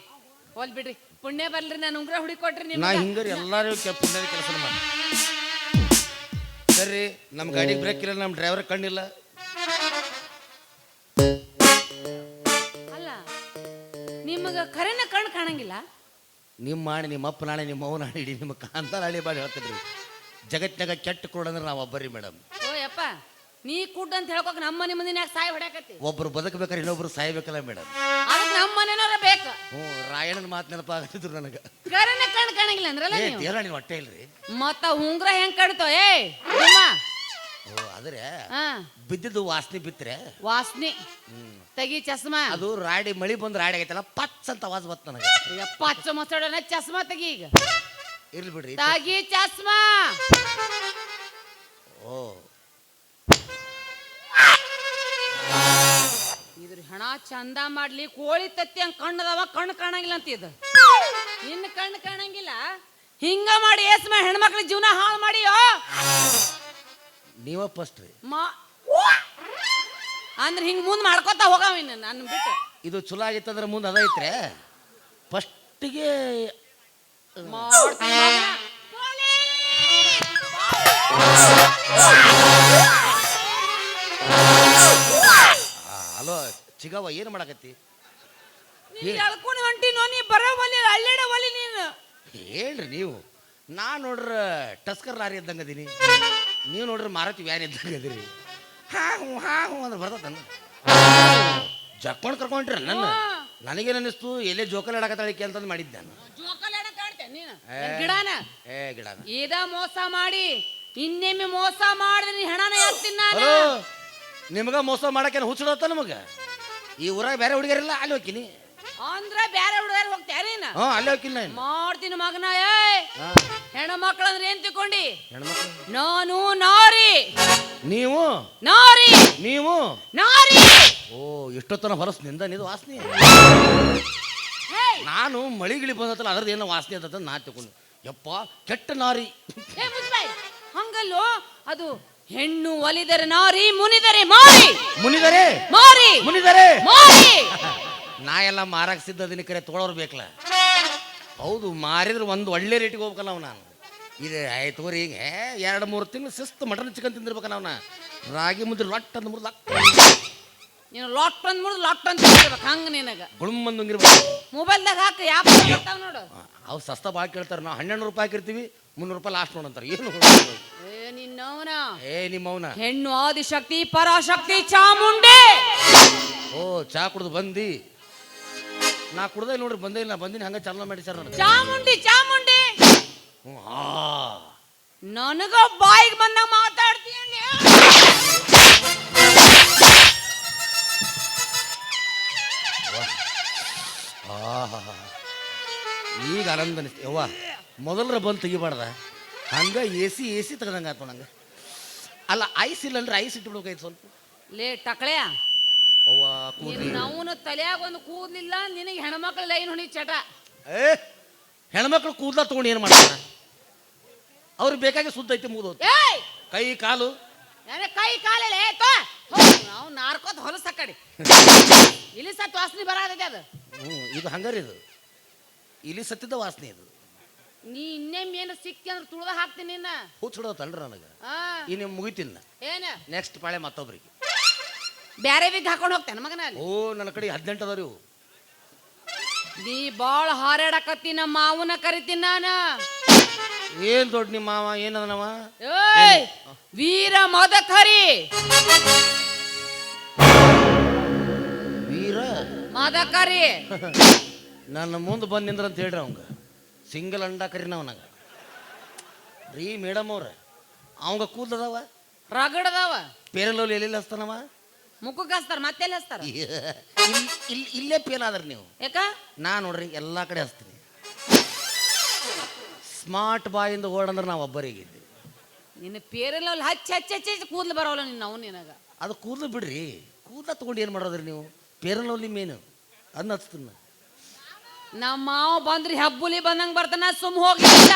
ಹೋಲ್ ಬಿಡ್ರಿ. ಪುಣ್ಯ ಬರ್ಲಿ ನಾನು ಉಂಗ್ರ ಹುಡಿ ಕೊಟ್ರಿ ನಾ ನಿಮ್ಗೆ ಹಿಂಗ ಎಲ್ಲಾರು ಪುಣ್ಯದ ಕೆಲಸ ಮಾಡಿ ಸರಿ ನಮ್ಮ ಗಾಡಿಗೆ ಬ್ರೇಕ್ ಇಲ್ಲ ನಮ್ಮ ಡ್ರೈವರ್ ಕಣ್ಣಿಲ್ಲ. ಅಲ್ಲ ನಿಮಗ ಕರೆನ ಕಣ್ ಕಾಣಂಗಿಲ್ಲ? ನಿಮ್ಮ ಮಾಡಿ ನಿಮ್ಮ ಅಪ್ಪ ನಾಳೆ ನಿಮ್ಮ ಅವ್ವ ನಾಳೆ ಇಡೀ ನಿಮ್ಮ ಕಾಂತಾರ ಹಳಿ ಬಾಡಿ ಹೇಳ್ತಿದ್ರಿ. ಜಗತ್ತಿನಾಗ ಕೆಟ್ಟ ಕೊಡಂದ್ರೆ ನಾವು ಒಬ್ಬರಿ ಮೇಡಮ್. ಯಪ್ಪ ನೀ ಕುಡ್ ಅಂತ ಹೇಳ್ಕೊಕ್ ನಮ್ಮ ಮನೆ ಮುಂದಿನ ಸಾಯ್ ಹೊಡ್ಯಾಕತ್ತಿ. ಒಬ್ರು ಬದುಕಬೇಕಾದ್ರೆ ಇನ್ನೊಬ್ರು ಸಾಯ್ಬೇಕಲ್ಲ ಮೇಡಮ್ ಅದಕ್ಕೆ ನಮ್ಮ ಮನೆನವ್ರ ಬೇಕು. ಹ್ಞೂ ರಾಯಣ್ಣನ ಮಾತು ನೆನಪಾಗತ್ತಿದ್ರು ನನಗೆ. ಖರೇನ ಕಣ್ ಕಾಣಂಗಿಲ್ಲ ಅಂದ್ರಲ್ಲ ಏ ನೀವು? ದೇರ ನೀವು ಹೊಟ್ಟೆ ಇಲ್ರಿ? ಮತ್ತ ಉಂಗ್ರ ಹೆಂಗ್ ಕಡ್ತೋ ಏ ನಿಮ್ಮ ಓ ಆದ್ರೆ ಹಾ. ಬಿದ್ದಿದ್ದು ವಾಸನೆ ಬಿತ್ತರೆ ವಾಸ್ನಿ. ತಗಿ ಚಸ್ಮಾ. ಅದು ರಾಡಿ ಮಳಿ ಬಂದು ರಾಡಿ ಆಗೈತಲ್ಲ ಪಚ್ ಅಂತ ಆವಾಜ್ ಬತ್ ನನಗೆ. ಯಪ್ಪ ಹಚ್ಚ ಮೊಸಡನ ಚಸ್ಮಾ ತಗಿ ಈಗ. ಇರ್ಲಿ ಬಿಡ್ರಿ. ತಗಿ ಚಸ್ಮಾ. ಓ. ಇದ್ರ ಹಣ ಚಂದ ಮಾಡ್ಲಿ ಕೋಳಿ ತತ್ತಿ ಹಂಗ ಕಣ್ಣದವ ಕಣ್ಣು ಕಾಣಂಗಿಲ್ಲ ಅಂತ ಇದು ಇನ್ನು ಕಣ್ಣು ಕಾಣಂಗಿಲ್ಲ. ಹಿಂಗ ಮಾಡಿ ಏಸ್ಮ ಹೆಣ್ಮಕ್ಳ ಜೀವನ ಹಾಳು ಮಾಡಿ ನೀವ ಫಸ್ಟ್ ರೀ. ಮಾ ಅಂದ್ರೆ ಹಿಂಗ್ ಮುಂದ್ ಮಾಡ್ಕೊತಾ ಹೋಗಾವ ಇನ್ನು ನನ್ನ ಬಿಟ್ಟು. ಇದು ಚಲೋ ಆಗಿತ್ತಂದ್ರೆ ಮುಂದೆ ಅದ ಐತ್ರೆ. ಫಸ್ಟಿಗೆ ಮಾಡ್ತೀನಿ ಮಗನ. ಚಿಗವ ಏನು ಮಾಡಕತ್ತಿ? ನೀ ಎಳ್ಕೊಂಡು ಹೊಂಟಿನೋ ನೀ ಬರೋ ಒಲಿ ಅಲ್ಲೇಡ ಒಲಿ ನೀನು? ಹೇಳ್ರಿ ನೀವು. ನಾ ನೋಡ್ರ ಟಸ್ಕರ್ ಲಾರಿ ಇದ್ದಂಗೆ ಅದೀನಿ. ನೀವು ನೋಡ್ರಿ ಮಾರುತಿ ವ್ಯಾನ್ ಇದ್ದಂಗೆ ಅದೀರಿ. ಹಾ ಹ್ಞೂ ಹಾ ಹ್ಞೂ ಅಂದ್ರೆ ಬರ್ತದ ಜಕ್ಕೊಂಡು ಕರ್ಕೊಂಡ್ರಿ ನನ್ನ. ನನಗೇನು ಅನ್ನಿಸ್ತು ಎಲ್ಲೇ ಜೋಕಲ್ ಆಡಕತ್ತಾಳಿಕೆ ಅಂತಂದು ಮಾಡಿದ್ದೆ ನಾನು. ಜೋಕಾಲೇನ ಕಾಣ್ತೆ ನೀನು? ಏ. ಗಿಡನ? ಏ ಗಿಡನ. ಇದ ಮೋಸ ಮಾಡಿ ಇನ್ನೆಮ್ಮೆ ಮೋಸ ಮಾಡಿದ್ರೆ ನೀ ಹಣನ ಹಾಕ್ತೀನಿ ನಾನು. ನಿಮ್ಗ ಮೋಸ ಮಾಡಕ್ಕೆ ಹುಚ್ಚಿಡತ್ತ ನಮಗ? ಈ ಊರಾಗ ಬೇರೆ ಹುಡುಗರಿಲ್ಲ ಅಲ್ಲಿ ಹೋಗ್ತೀನಿ. ಅಂದ್ರೆ ಬ್ಯಾರೆ ಹುಡುಗರು ಹೋಗ್ತಾರೆ ನೀನು? ಹ್ಞೂ ಅಲ್ಲಿ ಹೋಗ್ತೀನಿ ನಾನು. ಮಾಡ್ತೀನಿ ಮಗನ ಏ ಹಾಂ. ಹೆಣ್ಣು ಮಕ್ಕಳು ಅಂದ್ರೆ ಏನ್ ತಿಳ್ಕೊಂಡಿ? ಹೆಣ್ಮಕ್ಳು? ನಾನು ನಾರಿ. ನೀವು? ನಾರಿ. ನೀವು? ನಾರಿ. ಓ ಎಷ್ಟೊತ್ತನ ಹೊರಸ್ನಿಂದ ನಿದು ವಾಸನೆ? ನಾನು ಮಳಿಗಿಳಿ ಬಂದತ್ತಲ್ಲ ಅದ್ರದ್ದು ಏನೋ ವಾಸನೆ ಅಂತ ನಾ ತಗೊಂಡು ಯಪ್ಪ ಕೆಟ್ಟ ನಾರಿ. ಏ ಹಂಗಲ್ಲೋ ಅದು ಹೆಣ್ಣು ಒಲಿದರೆ ನಾರಿ ಮುನಿದರೆ ಮಾರಿ. ಮುನಿದರೆ? ಮಾರಿ. ಮುನಿದರೆ? ಮಾರಿ. ನಾ ಎಲ್ಲ ಮಾರಕ್ ಸಿದ್ಧ ದಿನ ಕರೆ ತೊಗೊಳೋರು ಬೇಕಲ್ಲ ಹೌದು ಮಾರಿದ್ರೆ ಒಂದು ಒಳ್ಳೆ ರೇಟಿಗೆ ಹೋಗ್ಬೇಕಲ್ಲ ಅವ್ ನಾನು. ಇದು ಆಯ್ತು ರೀ ಈಗ ಎರಡು ಮೂರು ತಿಂಗಳು ಶಿಸ್ತು ಮಟನ್ ಚಿಕನ್ ತಿಂದಿರ್ಬೇಕಲ್ಲ ಅವನ ರಾಗಿ ಮುದ್ದೆ ರೊಟ್ಟ ಅಂದ್ ಮುರ್ದು ನೀನು ಲಾಟ್ ಅಂದ್ ಮುಡ್ದು ಲಾಟ್ ಅಂತ ಹೇಳ್ಬೇಕು ಹಂಗ ನಿನಗ. ಗುಳುಮ್ಮಂದಂಗಿರ್ಬೇಕು ಮೊಬೈಲ್ದಾಗ ಹಾಕಿ ಯಾಪ್ ಬರ್ತಾವ ನೋಡು. ಅವು ಸಸ್ತ ಭಾಳ ಕೇಳ್ತಾರೆ ನಾವು ಹನ್ನೆರಡು ರೂಪಾಯಿ ಹಾಕಿರ್ತೀವಿ ಮುನ್ನೂರು ರೂಪಾಯಿ ಲಾಸ್ಟ್ ನೋಡಂತಾರೆ ಏನು ಏ ನಿನ್ನವನ? ಏ ನಿಮ್ಮವನ? ಹೆಣ್ಣು ಆದಿಶಕ್ತಿ ಪರಾಶಕ್ತಿ ಚಾಮುಂಡಿ ಓ ಚಾ ಕುಡ್ದು ಬಂದಿ. ನಾ ಕುಡ್ದೆ ನೋಡ್ರಿ ಬಂದೇ ಇಲ್ಲ. ಬಂದಿನಿ ಹಂಗೆ ಚಾಲನ ಮಾಡಿ ಸರ್ ನನಗೆ ಚಾಮುಂಡಿ ಚಾಮುಂಡಿ ಹ್ಞೂ ಆ. ನನಗ ಬಾಯಿಗೆ ಬಂದಾಗ ಮಾತಾಡ್ತೀನಿ ಈಗ ಆನಂದ ಅನಿಸ್ತಿ. ಯವ್ವ ಮೊದಲರ ಬಂದು ತೆಗಿಬಾರ್ದ? ಹಂಗೆ ಎ ಸಿ ಎ ಸಿ ತೆಗ್ದಂಗೆ ಆಯ್ತು ನಂಗೆ ಅಲ್ಲ ಐಸ್ ಇಲ್ಲ ಅಂದ್ರೆ ಐಸ್ ಇಟ್ಬಿಡ್ಬೇಕಾಯ್ತು ಸ್ವಲ್ಪ. ಲೇ ಟಕಳೆ ಅವ್ವ ಕೂದ್ಲಿ. ಅವನು ತಲೆಯಾಗ ಒಂದು ಕೂದ್ಲಿಲ್ಲ ನಿನಗೆ ಹೆಣ್ಮಕ್ಳು ಲೈನ್ ಹೊಣಿ ಚಟ. ಏ ಹೆಣ್ಮಕ್ಳು ಕೂದಲ ತೊಗೊಂಡು ಏನು ಮಾಡ್ತಾರೆ? ಅವ್ರಿಗೆ ಬೇಕಾಗಿ ಸುದ್ದ ಐತಿ ಮುಗಿದು ಏಯ್! ಕೈ ಕಾಲು. ನನ್ನ ಕೈ ಕಾಲೇ ನಾವು ನಾರ್ಕೋತ ಹೊಲಸ ಕಡೆ. ಇಲ್ಲಿ ಸತ್ ವಾಸನೆ ಬರಾದೈತೆ ಅದು. ಹ್ಞೂ ಇದು ಹಂಗಾರಿ ಇದು. ಇಲ್ಲಿ ಸತ್ತಿದ್ದ ವಾಸನೆ ಇದು ನೀ ಇನ್ನೇಮ್ ಏನು ಸಿಕ್ತಿ ಅಂದ್ರೆ ತುಳ್ದ ಹಾಕ್ತೀನಿ ನಿನ್ನ. ಹುಚ್ಚಿಡೋತಲ್ರಿ ನನಗೆ. ಆ. ಈ ನೀವು ಮುಗಿತಿಲ್ಲ ಏನ? ನೆಕ್ಸ್ಟ್ ಪಾಳೆ ಮತ್ತೊಬ್ರಿಗೆ. ಬ್ಯಾರೆ ಬಿಗ್ ಹಾಕೊಂಡು ಹೋಗ್ತೇನೆ ಮಗನ ಅಲ್ಲಿ. ಓ ನನ್ನ ಕಡೆ ಹದಿನೆಂಟು ಅದಾರಿ ಇವು. ನೀ ಬಾಳ ಹಾರಾಡಕತ್ತಿ ನಮ್ಮ ಮಾವನ ಕರಿತೀನಿ ನಾನು. ಏನ್ ದೊಡ್ಡ ನಿಮ್ಮ ಮಾವ ಏನದನವ ಏಯ್ ವೀರ ಮದಕರಿ. ವೀರ? ಮದಕರಿ. ನನ್ನ ಮುಂದೆ ಬಂದು ನಿಂದ್ರ ಅಂತ ಹೇಳ್ರಿ ಅವಂಗ. ಸಿಂಗಲ್ ಅಂಡ ನಾವು ನಂಗೆ ರೀ ಮೇಡಮ್ ಅವ್ರ ಅವಂಗ ಕೂದಲದವ ರಗಡದವ ಪೇರಲೋಲಿ ಎಲ್ಲಿ ಹಸ್ತಾನವ ಮುಖಕ್ಕೆ ಹಸ್ತಾರ ಮತ್ತೆಲ್ಲಿ ಹಚ್ತಾರ? ಇಲ್ಲಿ ಇಲ್ಲಿ ಪೇಲ್ ಆದ್ರಿ ನೀವು. ಯಾಕ? ನಾ ನೋಡ್ರಿ ಎಲ್ಲ ಕಡೆ ಹಚ್ತೀನಿ. ಸ್ಮಾರ್ಟ್ ಬಾಯಿಂದ ಓಡಂದ್ರೆ ನಾವು ಒಬ್ಬರಿಗಿದ್ವಿ ನಿನ್ನ ಪೇರಲ್ಲಿ ಹಚ್ಚಿ ಹಚ್ಚಿ ಹಚ್ಚಿ ಹಚ್ಚಿ ಕೂದ್ಲು ಬರೋಲ್ಲ ನಿನ್ನ ಅವ್ನು ನಿನಗ. ಅದು ಕೂದಲು ಬಿಡ್ರಿ. ಕೂದಲ ತಗೊಂಡು ಏನು ಮಾಡೋದ್ರಿ ನೀವು? ಪೇರಲೋಲಿ ಮೇನು ಅದನ್ನ ಹಚ್ತೀನಿ. ನಮ್ಮ ಮಾವ ಬಂದ್ರಿ ಹಬ್ಬುಲಿ ಬಂದಂಗ ಬರ್ತಾನ ಸುಮ್ ಹೋಗಿಲ್ಲ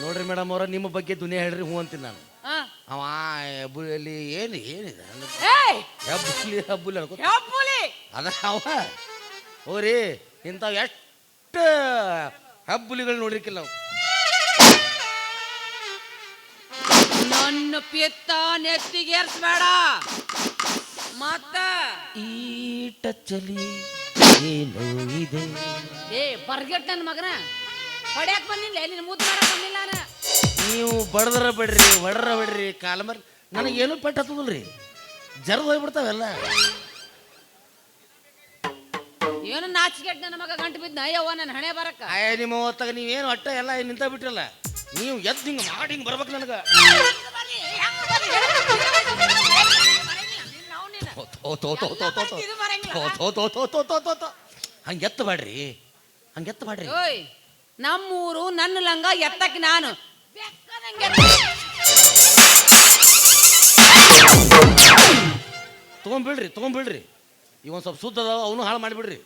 ನೋಡ್ರಿ ಮೇಡಮ್ ಅವ್ರ ನಿಮ್ಮ ಬಗ್ಗೆ ದುನಿಯಾ ಹೇಳ್ರಿ ಹೂ ಅಂತೀನಿ ನಾನು. ಅವ ಹೆಬ್ಬುಲಿ ಏನು ಏನಿದೆ ಹೆಬ್ಬುಲಿ ಹಬ್ಬುಲಿ ಅನ್ಕೋ ಹಬ್ಬುಲಿ! ಅದ ಅವ. ಹೋರಿ ಇಂಥವು ಎಷ್ಟು ಹಬ್ಬುಲಿಗಳು ನೋಡಿರ್ಕಿಲ್ಲ ನಾವು ನನ್ನ ಪಿತ್ತ ನೆತ್ತಿಗೆ ಏರ್ಸ್ಬೇಡ ಮತ್ತ ಈಟ ಚಲಿ ಏನೋ ಇದೆ? ಏ ಬರ್ಗೆಟ್ ನನ್ನ ಮಗನ. ಹೊಡ್ಯಾಕ್ ಬಂದಿಲ್ಲ ನಿನ್ನ ಮೂತ್ ಮಾಡಕ್ ಬಂದಿಲ್ಲ ನಾನು. ನೀವು ಬಡದ್ರ ಬಿಡ್ರಿ ಒಡ್ರ ಬಿಡ್ರಿ ಕಾಲ ನನಗೆ ನನಗೇನು ಪೆಟ್ಟು ಹತ್ತದಲ್ರಿ? ಜರ್ದು ಹೋಗ್ಬಿಡ್ತಾವೆಲ್ಲ. ಏನು ನಾಚಿಕೆಟ್ ನನ್ನ ಮಗ ಗಂಟು ಬಿದ್ದ ಅಯ್ಯವ್ವ ನನ್ನ ಹಣೆ ಬರಕ್ಕ. ಆಯ ನಿಮ್ಮ ಹೊತ್ತಾಗ ನೀವೇನು ಅಟ್ಟ ಎಲ್ಲ ನಿಂತ ಬಿಟ್ರಲ್ಲ ನೀವು ಎದ್ದು ಹಿಂಗೆ ಮಾಡಿ ಹಿಂಗೆ ಬರ್ಬೇಕು ನನಗೆ. ಹಂಗೆ ಎತ್ತ ಬಾಡ್ರಿ. ಓಯ್ ನಮ್ಮೂರು ನನ್ನ ಲಂಗ ಎತ್ತಕ್ ನಾನು. ಬೆಕ್ಕದಂಗೆ. ತಗೊಂಬಿಡ್ರಿ ತೊಗೊಂಬಿಡ್ರಿ. ತೊಗೊಂಬಿಡ್ರಿ ಇವನ್ ಸ್ವಲ್ಪ ಸುದ್ದ ಅದಾವ ಅವನು ಹಾಳು ಮಾಡಿಬಿಡ್ರಿ.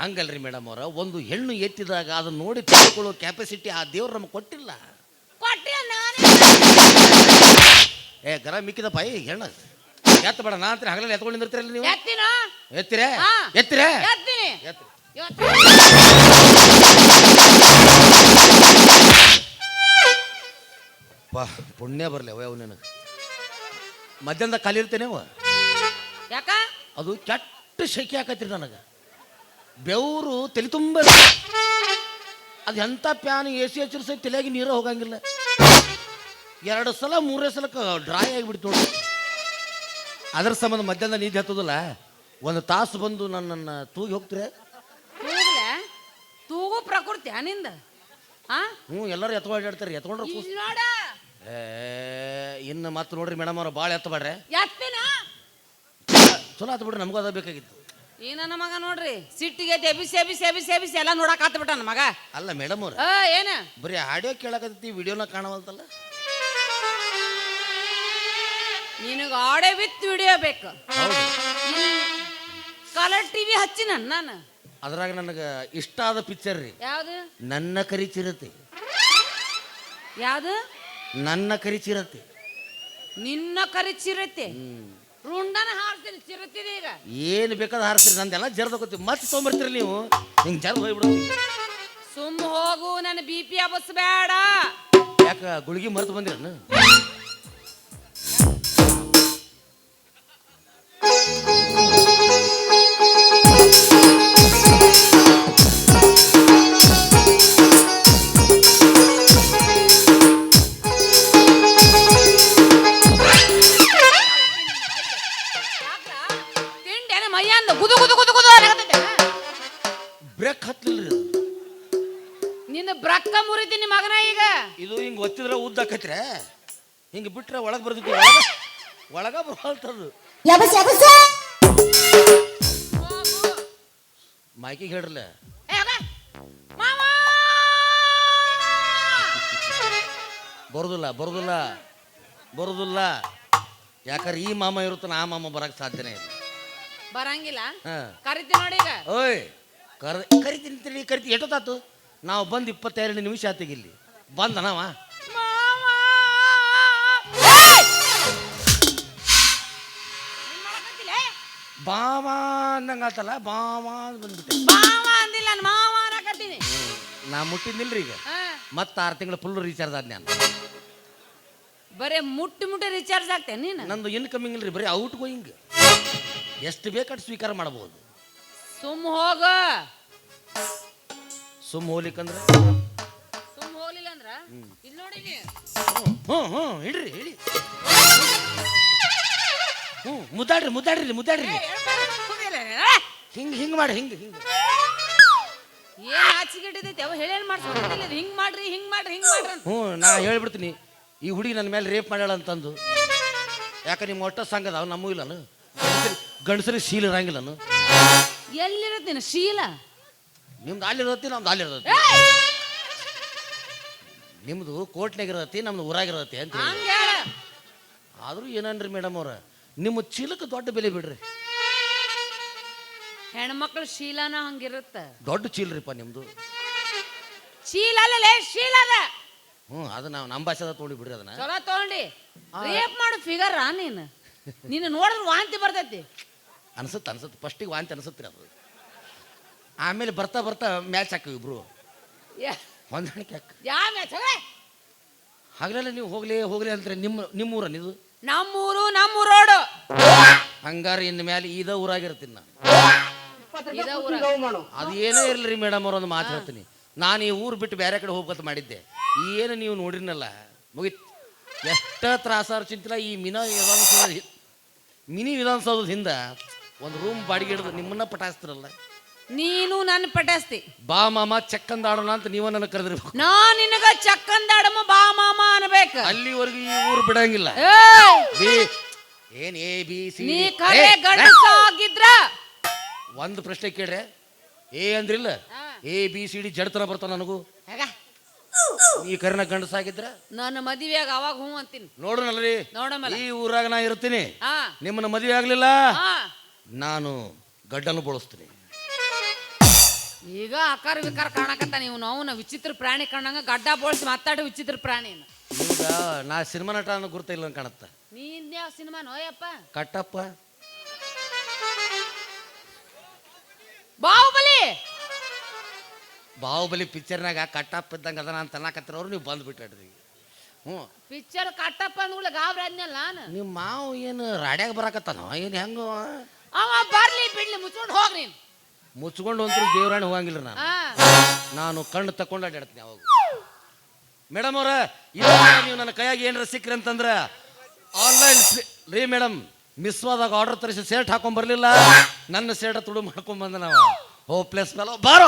ಹಂಗಲ್ರಿ ಮೇಡಮ್ ಅವರ ಒಂದು ಹೆಣ್ಣು ಎತ್ತಿದಾಗ ಅದನ್ನ ನೋಡಿ ತಿಳ್ಕೊಳ್ಳೋ ಕೆಪಾಸಿಟಿ ಆ ದೇವ್ರು ನಮಗೆ ಕೊಟ್ಟಿಲ್ಲ. ಕೊಟ್ಟಿಲ್ಲ ನಾನು. ಏ ಗರ ಮಿಕ್ಕಿದ ಪಾಯಿ ಹೆಣ್ಣು. ಎತ್ತ ಬೇಡ ನಾ ಅಂತ ಹಗಲಲ್ಲಿ ಎತ್ಕೊಂಡು ನಿಂದಿರ್ತೀರಲ್ಲ ನೀವು? ಎತ್ತಿನ? ಎತ್ತಿರೇ? ಹಾ. ಎತ್ತಿರೇ? ಎತ್ತೀನಿ. ಎತ್ತಿ. ಇವತ್ತು ಪಾ ಪುಣ್ಯ ಬರಲಿ ಅವ ನಿನಗೆ. ಮಧ್ಯಾಹ್ನದಾಗ ಖಾಲಿ ಇರ್ತೇನೆ ಅವ ಯಾಕ? ಅದು ಕೆಟ್ಟ ಶೆಕೆ ಹಾಕತ್ರಿ ನನಗೆ. ಬೆವರು ತಲೆ ತುಂಬ ಅದು. ಎಂಥ ಪ್ಯಾನ್ ಎ ಸಿ ಹಚ್ಚಿರ ಸಹಿತ ತಲೆಯಾಗಿ ನೀರು ಹೋಗಂಗಿಲ್ಲ. ಎರಡು ಸಲ ಮೂರೇ ಸಲಕ್ಕೆ ಡ್ರೈ ಆಗಿಬಿಡ್ತು ನೋಡಿ ಅದ್ರ ಸಂಬಂಧ ಮಧ್ಯಾಹ್ನ ನಿದ್ದೆ ಹತ್ತೋದಿಲ್ಲ. ಒಂದು ತಾಸು ಬಂದು ನನ್ನನ್ನು ತೂಗಿ ಹೋಗ್ತೀರ? ತೂಗು ಪ್ರಕೃತಿ ಅನಿಂದ ಹಾ ಹ್ಞೂ ಎಲ್ಲರೂ ಎತ್ಕೊಂಡ್ರೆ ಕೂಸ್ ಇಲ್ಲಿ ನೋಡ. ಏ ಇನ್ನು ಮತ್ತೆ ನೋಡ್ರಿ ಮೇಡಮ್ ಅವ್ರು ಭಾಳ ಎತ್ತಬೇಡ್ರೆ ಎತ್ತಿನ? ಚಲೋ ಆತು ಬಿಡ್ರಿ ನಮಗೂ ಅದ ಬೇಕಾಗಿತ್ತು. ಈ ನನ್ನ ಮಗ ನೋಡ್ರಿ ಸಿಟ್ಟಿಗೆ ಎಬಿಸಿ ಎಬಿಸಿ ಎಬಿಸಿ ಎಬಿಸಿ ಎಲ್ಲ ನೋಡಕ್ ಆತ್ಬಿಟ್ಟ ನನ್ನ ಮಗ. ಅಲ್ಲ ಮೇಡಮ್ ಅವ್ರು ಏನ? ಬರೀ ಆಡಿಯೋ ಕೇಳಕತ್ತಿ ವಿಡಿಯೋನ ಕಾಣವಲ್ತಲ್ಲ? ನಿನಗ ಆಡೆ ಬಿತ್ತು ವಿಡಿಯೋ ಬೇಕು ಹೌದು. ಕಲರ್ ಟಿವಿ ಹಚ್ಚಿ ನಾನು ಅದ್ರಾಗ ನನಗೆ ಇಷ್ಟ ಆದ ಪಿಕ್ಚರ್ ರೀ. ಯಾವುದು? ನನ್ನ ಕರಿ ಯಾವುದು ಯಾವ್ದು? ನನ್ನ ಕರಿ ಚಿರತೆ. ನಿನ್ನ ಕರಿ ಚಿರತೆ. ರುಂಡನ ಹಾರ್ತೀನಿ ಚಿರತಿದೆ ಈಗ. ಏನು ಬೇಕಾದ ಹಾರಿಸ್ರಿ ನಂದೆಲ್ಲ ಜರ್ದಕೋತೀವಿ ಮತ್ತೆ ತೊಗೊಂಬರ್ತೀರಿ ನೀವು? ಹಿಂಗೆ ಜರ್ದು ಹೋಗ್ಬಿಡು ಸುಮ್ಮ ಹೋಗು ನನ್ನ ಬಿ ಪಿ ಬೇಡ. ಯಾಕೆ ಗುಳಿಗೆ ಮರೆತು ಬಂದಿರನು? ಬಿಟ್ರೆ ಒಳಗೆ ಬರ್ದಿತ್ತು ಒಳಗ ಒಳಗ ಬರ್ತದು ಯಬಸ್ ಯಬಸ್. ಹೋಗು. ಮೈಕಿಗೆ ಹೇಳ್ರಲ್ಲ ಏ, ಬರುದಿಲ್ಲ ಬರುದಿಲ್ಲ ಬರೋದಿಲ್ಲ ಬರೋದಿಲ್ಲ ಬರೋದಿಲ್ಲ. ಯಾಕಂದ್ರೆ ಈ ಮಾಮ ಇರುತ್ತಾನ ಆ ಮಾಮ ಬರಕ್ ಸಾಧ್ಯನೇ ಇಲ್ಲ. ಬರಂಗಿಲ್ಲ. ಕರಿತಿ ಕರಿತೀನಿ ನೋಡಿ ಈಗ. ಓಯ್ ಕರ್ ಕರಿತಿ ತಿಳಿ ಕರಿತಿ ಎಷ್ಟೊತ್ತಾತು ನಾವು ಬಂದು ಇಪ್ಪತ್ತೆರಡು ನಿಮಿಷ ಆತಿಗೆ ಇಲ್ಲಿ. ಬಂದ ಬಾಮ ಅಂದಂಗೆ ಬಾವಾ ಬಾಮ ಬಂದ್ಬಿಟ್ಟೆ. ಮಾವ ಅಂದಿಲ್ಲ ನಾನು ಮಾವ ಅನ್ನಕತ್ತೀನಿ. ನಾ ಮುಟ್ಟಿದ್ನಿಲ್ರಿ ಈಗ. ಮತ್ತೆ ಆರು ತಿಂಗಳು ಫುಲ್ ರೀಚಾರ್ಜ್ ಆದ್ ನಾನು ಬರೇ ಮುಟ್ಟಿ ಮುಟ್ಟಿ ರಿಚಾರ್ಜ್ ಆಗ್ತೇನೆ ನೀನು? ನಂದು ಇನ್ಕಮಿಂಗ್ ಇಲ್ರಿ ಬರೀ ಔಟ್ ಗೋಯಿಂಗ್ ಎಷ್ಟು ಬೇಕಾದ್ ಸ್ವೀಕಾರ ಮಾಡಬಹುದು ಸುಮ್ ಹೋಗ. ಸುಮ್ ಹೋಗ್ಲಿಕ್ಕಂದ್ರೆ? ಸುಮ್ ಹೋಗ್ಲಿಲ್ಲ ಅಂದ್ರ ಇಲ್ಲಿ ನೋಡಿ. ಹ್ಞೂ ಹ್ಞೂ ಹಿಡ್ರಿ ಹಿಡಿ ಹ್ಞೂ ಮುದ್ದಾಡ್ರಿ ಮುದ್ದಾಡ್ರಿ ಮುದ್ದಾಡ್ರಿ. ಹಿಂಗ್ ಹಿಂಗೆ ಮಾಡಿ ಹಿಂಗೆ ಹಿಂಗೆ. ಏನ್ ಆಚಿಗಿಟ್ಟಿದೈತಿ? ಅವ ಹೇಳೇನ್ ಮಾಡ್ಸ್ಕೊಂಡಿಲ್ಲ ಹಿಂಗ್ ಮಾಡ್ರಿ ಹಿಂಗ್ ಮಾಡ್ರಿ ಹಿಂಗ್ ಮಾಡ್ರಿ ಅಂತ. ಹ್ಞೂ ನಾ ಹೇಳ್ಬಿಡ್ತೀನಿ. ಈ ಹುಡುಗಿ ನನ್ನ ಮೇಲೆ ರೇಪ್ ಮಾಡ್ಯಾಳ ಅಂತಂದು. ಯಾಕೆ ನಿಮ್ಮ ಒಟ್ಟ ಸಂಘ ಅದಾವ ನಮ್ಮೂ ಇಲ್ಲನು ಗಂಡಸರಿ ಶೀಲ ಇರಂಗಿಲ್ಲನು ಎಲ್ಲಿರತ್ ನೀನು ಶೀಲ? ನಿಮ್ದು ಅಲ್ಲಿರತ್ತಿ ನಮ್ದು ಅಲ್ಲಿರತ್ತಿ ಏಯ್! ನಿಮ್ದು ಕೋರ್ಟ್ನಾಗ ಇರತ್ತಿ ನಮ್ದು ಊರಾಗಿರತ್ತೆ ಅಂತ ಹೇಳಿ. ಹಂಗ್ ಹೇಳ. ಆದರೂ ಏನನ್ರಿ ಮೇಡಮ್ ಅವ್ರ? ನಿಮ್ಮ ಚೀಲಕ್ಕೆ ದೊಡ್ಡ ಬೆಲೆ ಬಿಡ್ರಿ. ಹೆಣ್ಮಕ್ಳ ಶೀಲನ ಹಂಗಿರುತ್ತ. ದೊಡ್ಡ ಚೀಲ್ರಿಪ್ಪ ನಿಮ್ದು. ಶೀಲ ಅಲ್ಲಲೇ ಶೀಲ ಅದ. ಹ್ಞೂ ಅದು ನಾವು ನಮ್ಮ ಭಾಷೆದ ತೊಗೊಂಡು ಬಿಡ್ರಿ ಅದನ್ನ. ಚಲೋ ತಗೊಂಡಿ. ರೇಪ್ ಮಾಡು ಫಿಗರ್ ನೀನು? ನೀನು ನೋಡಿದ್ರೆ ವಾಂತಿ ಬರ್ತೈತಿ. ಅನ್ಸುತ್ತೆ ಅನ್ಸುತ್ತೆ ಫಸ್ಟಿಗೆ ವಾಂತಿ ಅನ್ಸುತ್ತೆ ಅದು. ಆಮೇಲೆ ಬರ್ತಾ ಬರ್ತಾ ಮ್ಯಾಚ್ ಹಾಕಿವಿ ಇಬ್ರು. ಯಾ- ಹೊಂದಾಣಿಕೆ ಹಾಕ. ಯಾ ಮ್ಯಾಚ್? ಹೋಗ್ಲೆ? ಹಗಲೆಲ್ಲ ನೀವು ಹೋಗ್ಲಿ ಹೋಗ್ಲಿ ಅಂದ್ರೆ ನಿಮ್ಮ ನಿಮ್ಮ ಊರ ಇದು ನಮ್ಮೂರು ನಮ್ಮೂರೋಡು. ಹಂಗಾರ ಇನ್ ಮೇಲೆ ಇದ ಊರಾಗಿರ್ತೀನಿ ನಾನು. ಇದ ಊರ. ಅದು ಏನೇ ಇರಲಿ ಮೇಡಮ್ ಅವ್ರ ಒಂದು ಮಾತು ಹೇಳ್ತೀನಿ. ನಾನು ಈ ಊರು ಬಿಟ್ಟು ಬೇರೆ ಕಡೆ ಹೋಗ್ಬೇಕಂತ ಮಾಡಿದ್ದೆ. ಏನು ನೀವು ನೋಡಿರ್ನಲ್ಲ? ಮುಗಿತ್. ಎಷ್ಟ ತ್ರಾಸಾರ ಚಿಂತಿಲ್ಲ ಈ ಮಿನ ವಿಧಾನಸೌಧ ಮಿನಿ ವಿಧಾನಸೌಧದ ಹಿಂದೆ ಒಂದು ರೂಮ್ ಬಾಡಿಗೆ ಹಿಡಿದು ನಿಮ್ಮನ್ನ ಪಟಾಯಿಸ್ತಿರಲ್ಲ. ನೀನು ನನ್ನ ಪಟಸ್ತಿ. ಬಾ ಮಾಮ ಚಕ್ಕಂದಾಡೋಣ ಅಂತ ನೀವ ನನ್ನ ಕರೆದಿರ್ಬೇಕು. ನಾ ನಿನಗ ಚಕ್ಕಂದಾಡಮ್ಮ ಬಾ ಮಾಮ ಅನ್ಬೇಕು. ಅಲ್ಲಿವರೆಗೂ ಈ ಊರು ಬಿಡಂಗಿಲ್ಲ! ಬಿ ಏನ್ ಎ ಬಿ ಸಿ ನೀ ಕರೆ ಗಂಡಸ ಆಗಿದ್ರ ಒಂದು ಪ್ರಶ್ನೆ ಕೇಳ್ರೆ. ಏ ಅಂದ್ರಿಲ್ಲ? ಎ ಬಿ ಸಿ ಡಿ ಜಡತನ ಬರ್ತಾವ ನನಗೂ? ಈ ಕರಿನ ಗಂಡಸಾಗಿದ್ರ? ನನ್ನ ಮದುವೆಯಾಗ ಅವಾಗ ಹ್ಞೂ ಅಂತೀನಿ. ನೋಡೋಣಲ್ರಿ ನೋಡಮ್ಮ ಈ ಊರಾಗ ನಾ ಇರ್ತೀನಿ. ಹಾ. ನಿಮ್ಮನ್ನ ಮದುವೆ ಆಗ್ಲಿಲ್ಲ? ಹಾ. ನಾನು ಗಡ್ಡನ್ನು ಬಳಸ್ತೀನಿ. ಈಗ ಆಕಾರ ವಿಕಾರ ಕಾಣಕತ್ತ ನೀವು ನಾವು ವಿಚಿತ್ರ ಪ್ರಾಣಿ ಕಾಣಂಗ ಗಡ್ಡ ಬೋಳ್ಸಿ ಮಾತಾಡಿ ವಿಚಿತ್ರ ಪ್ರಾಣಿ ಈಗ ನಾ ಸಿನಿಮಾ ನಟ ಅನ್ನೋ ಗುರುತ ಇಲ್ಲ ಕಾಣತ್ತ. ನೀನ್ ಯಾವ ಸಿನಿಮಾ ನೋಯಪ್ಪ? ಕಟ್ಟಪ್ಪ. ಬಾಹುಬಲಿ! ಬಾಹುಬಲಿ ಪಿಕ್ಚರ್ನಾಗ ಕಟ್ಟಪ್ಪ ಇದ್ದಂಗೆ ಅದನ ಅಂತ ಅನ್ನಕತ್ತಿರೋರು ನೀವು ಬಂದ್ಬಿಟ್ಟಾಡ್ರಿ ಹ್ಞೂ. ಪಿಕ್ಚರ್ ಕಟ್ಟಪ್ಪ ಅಂದ್ಗಳ ಗಾಬ್ರಿ ಆದ್ನಲ್ಲ ನಾನು. ನಿಮ್ಮ ಮಾವು ಏನು ರಾಡ್ಯಾಗ ಬರಾಕತ್ತಾನ? ಏನು ಹೆಂಗೋ? ಅವ ಬರ್ಲಿ ಬಿಡ್ಲಿ ಮುಚ್ಕೊಂಡು ಹೋಗ್ರಿ ನೀನ್. ಮುಚ್ಕೊಂಡು ಅಂತೂ ದೇವರಾಣಿ ಹೋಗಂಗಿಲ್ಲ ನಾನು. ನಾನು ಕಣ್ಣು ತಕೊಂಡು ಅಡ್ಡಾಡ್ತೀನಿ ಅವಾಗ. ಮೇಡಮ್ ಅವ್ರ ನೀವು ನನ್ನ ಕೈಯಾಗಿ ಏನಾರ ಸಿಕ್ಕ್ರಿ ಅಂತಂದ್ರೆ ಆನ್ಲೈನ್ ರೀ ಮೇಡಮ್ ಮಿಸ್ ಆದಾಗ ಆರ್ಡರ್ ತರಿಸಿ ಸೇಟ್ ಹಾಕೊಂಡ್ ಬರಲಿಲ್ಲ ನನ್ನ ಸೇಟ ತುಡು ಮಾಡ್ಕೊಂಡ್ ಬಂದ ನಾವು. ಹೋಪ್ಲೆಸ್ ಮೇಲೆ ಬಾರೋ.